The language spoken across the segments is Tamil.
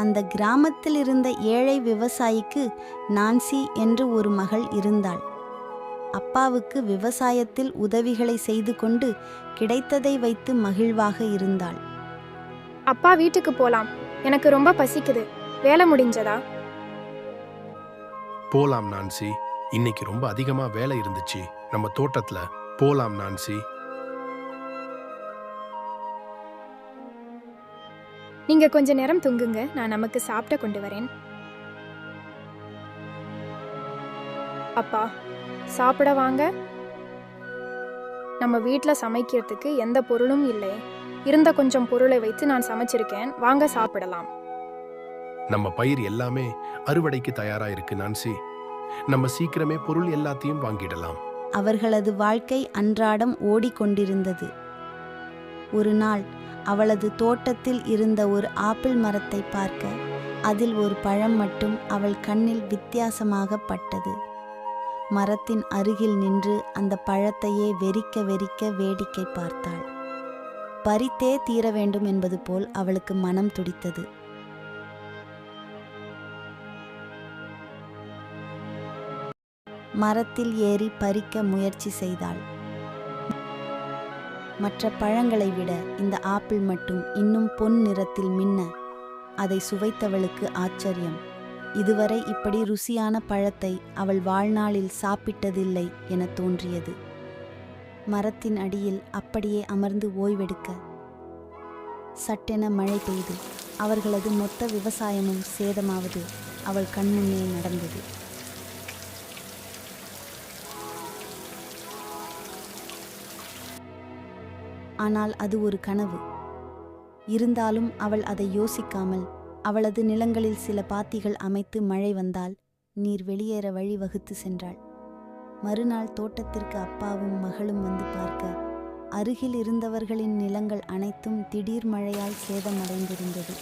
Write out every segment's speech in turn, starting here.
அந்த கிராமத்தில் இருந்த ஏழை விவசாயிக்கு நான்சி என்று ஒரு மகள் இருந்தாள். அப்பாவுக்கு விவசாயத்தில் உதவிகளை செய்து கொண்டு கிடைத்ததை வைத்து மகிழ்வாக இருந்தாள். அப்பா வீட்டுக்கு போலாம். எனக்கு ரொம்ப பசிக்குது. வேலை முடிஞ்சதா? போலாம் நான்சி. இன்னைக்கு ரொம்ப அதிகமா வேலை இருந்துச்சு. நம்ம தோட்டத்துல போலாம் நான்சி. நீங்க கொஞ்ச நேரம் தூங்குங்க. நான் நமக்கு சாப்பிட கொண்டு வரேன். அப்பா சாப்பிட வாங்க. நம்ம வீட்ல சமைக்கிறதுக்கு எந்த பொருளும் இல்லை. இருந்த கொஞ்சம் பொருளை வைத்து நான் சமைச்சிருக்கேன். வாங்க சாப்பிடலாம். நம்ம பயிர் எல்லாமே அறுவடைக்கு தயாரா இருக்கு நான்சி. நம்ம சீக்கிரமே பொருள் எல்லாத்தையும் வாங்கிடலாம். அவர்களது வாழ்க்கை அன்றாடம் ஓடிக்கொண்டிருந்தது. ஒரு நாள் அவளது தோட்டத்தில் இருந்த ஒரு ஆப்பிள் மரத்தை பார்க்க அதில் ஒரு பழம் மட்டும் அவள் கண்ணில் வித்தியாசமாக பட்டது. மரத்தின் அருகில் நின்று அந்த பழத்தையே வெறிக்க வெறிக்க வேடிக்கை பார்த்தாள். பறித்தே தீர வேண்டும் என்பது போல் அவளுக்கு மனம் துடித்தது. மரத்தில் ஏறி பறிக்க முயற்சி செய்தாள். மற்ற பழங்களை விட இந்த ஆப்பிள் மட்டும் இன்னும் பொன் நிறத்தில் மின்ன அதை சுவைத்தவளுக்கு ஆச்சரியம். இதுவரை இப்படி ருசியான பழத்தை அவள் வாழ்நாளில் சாப்பிட்டதில்லை என தோன்றியது. மரத்தின் அடியில் அப்படியே அமர்ந்து ஓய்வெடுக்க. சட்டென மழை பெய்து அவர்களது மொத்த விவசாயமும் சேதமாவது அவள் கண்முன்னே நடந்தது. ஆனால் அது ஒரு கனவு. இருந்தாலும் அவள் அதை யோசிக்காமல் அவளது நிலங்களில் சில பாத்திகள் அமைத்து மழை வந்தால் நீர் வெளியேற வழி வகுத்து சென்றாள். மறுநாள் தோட்டத்திற்கு அப்பாவும் மகளும் வந்து பார்க்க. அருகில் இருந்தவர்களின் நிலங்கள் அனைத்தும் திடீர் மழையால் சேதமடைந்திருந்தது.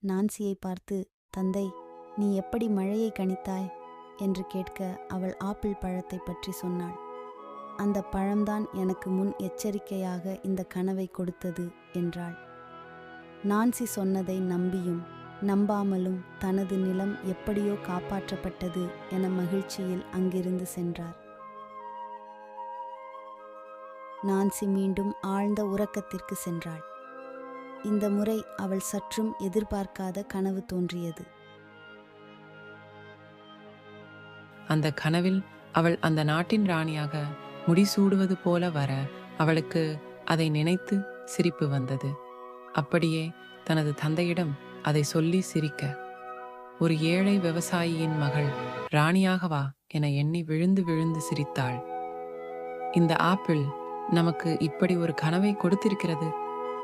நான்சியை பார்த்து தந்தை நீ எப்படி மழையை கணித்தாய்? என்று கேட்க அவள் ஆப்பிள் பழத்தை பற்றி சொன்னாள். அந்த பழம்தான் எனக்கு முன் எச்சரிக்கையாக இந்த கனவை கொடுத்தது என்றாள். நான்சி சொன்னதை நம்பியும் நம்பாமலும் தனது நிலம் எப்படியோ காப்பாற்றப்பட்டது என மகிழ்ச்சியில் அங்கிருந்து சென்றார். நான்சி மீண்டும் ஆழ்ந்த உறக்கத்திற்கு சென்றாள். இந்த முறை அவள் சற்றும் எதிர்பார்க்காத கனவு தோன்றியது. அந்த கனவில் அவள் அந்த நாட்டின் ராணியாக முடிசூடுவது போல வர அவளுக்கு அதை நினைத்து சிரிப்பு வந்தது. அப்படியே தனது தந்தையிடம் அதை சொல்லி சிரிக்க ஒரு ஏழை விவசாயியின் மகள் ராணியாகவா என எண்ணி விழுந்து விழுந்து சிரித்தாள். இந்த ஆப்பிள் நமக்கு இப்படி ஒரு கனவை கொடுத்திருக்கிறது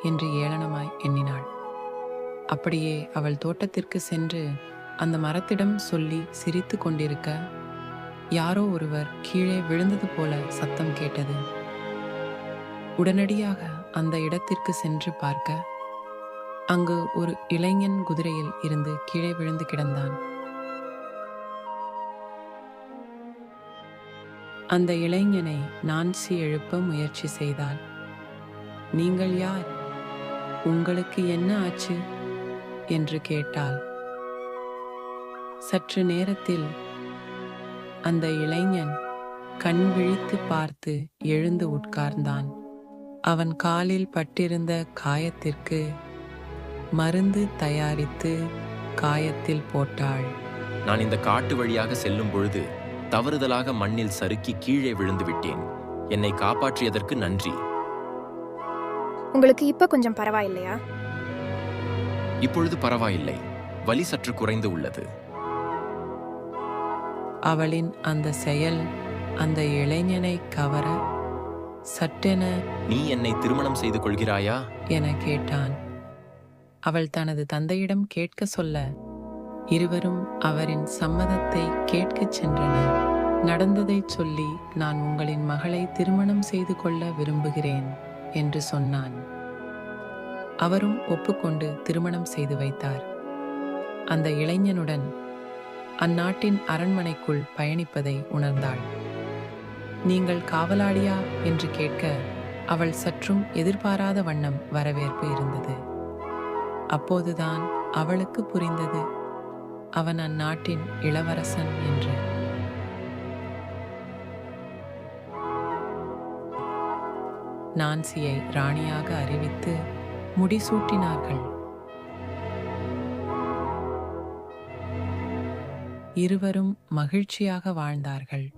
என்று ஏளனமாய் எண்ணினாள். அப்படியே அவள் தோட்டத்திற்கு சென்று அந்த மரத்திடம் சொல்லி சிரித்து கொண்டிருக்க யாரோ ஒருவர் கீழே விழுந்தது போல சத்தம் கேட்டது. உடனடியாக அந்த இடத்திற்கு சென்று பார்க்க அங்கு ஒரு இளைஞன் குதிரையில் இருந்து கீழே விழுந்து கிடந்தான். அந்த இளைஞனை நான்சி எழுப்ப முயற்சி செய்தாள். நீங்கள் யார்? உங்களுக்கு என்ன ஆச்சு? என்று கேட்டாள். சற்று நேரத்தில் அந்த இளைஞன் கண் விழித்து பார்த்து எழுந்து உட்கார்ந்தான். அவன் காலில் பட்டிருந்த காயத்திற்கு மருந்து தயாரித்து காயத்தில் போட்டாள். நான் இந்த காட்டு வழியாக செல்லும் பொழுது தவறுதலாக மண்ணில் சறுக்கி கீழே விழுந்து விட்டேன். என்னை காப்பாற்றியதற்கு நன்றி. உங்களுக்கு இப்ப கொஞ்சம் பரவாயில்லையா? இப்பொழுது பரவாயில்லை. வலி சற்று குறைந்து உள்ளது. அவளின் அந்த செயல் அந்த இளைஞனை கவர சட்டென நீ என்னை திருமணம் செய்து கொள்கிறாயா? என கேட்டான். அவள் தனது தந்தையிடம் கேட்க சொல்ல இருவரும் அவரின் சம்மதத்தை கேட்கச் சென்றனர். நடந்ததைச் சொல்லி நான் உங்களின் மகளை திருமணம் செய்து கொள்ள விரும்புகிறேன் என்று சொன்னான். அவரும் ஒப்புக்கொண்டு திருமணம் செய்து வைத்தார். அந்த இளைஞனுடன் அந்நாட்டின் அரண்மனைக்குள் பயணிப்பதை உணர்ந்தாள். நீங்கள் காவலாளியா? என்று கேட்க அவள் சற்றும் எதிர்பாராத வண்ணம் வரவேற்பு இருந்தது. அப்போதுதான் அவளுக்கு புரிந்தது. அவன் அந்நாட்டின் இளவரசன் என்று. நான்சியை ராணியாக அறிவித்து முடிசூட்டினார்கள். இருவரும் மகிழ்ச்சியாக வாழ்ந்தார்கள்.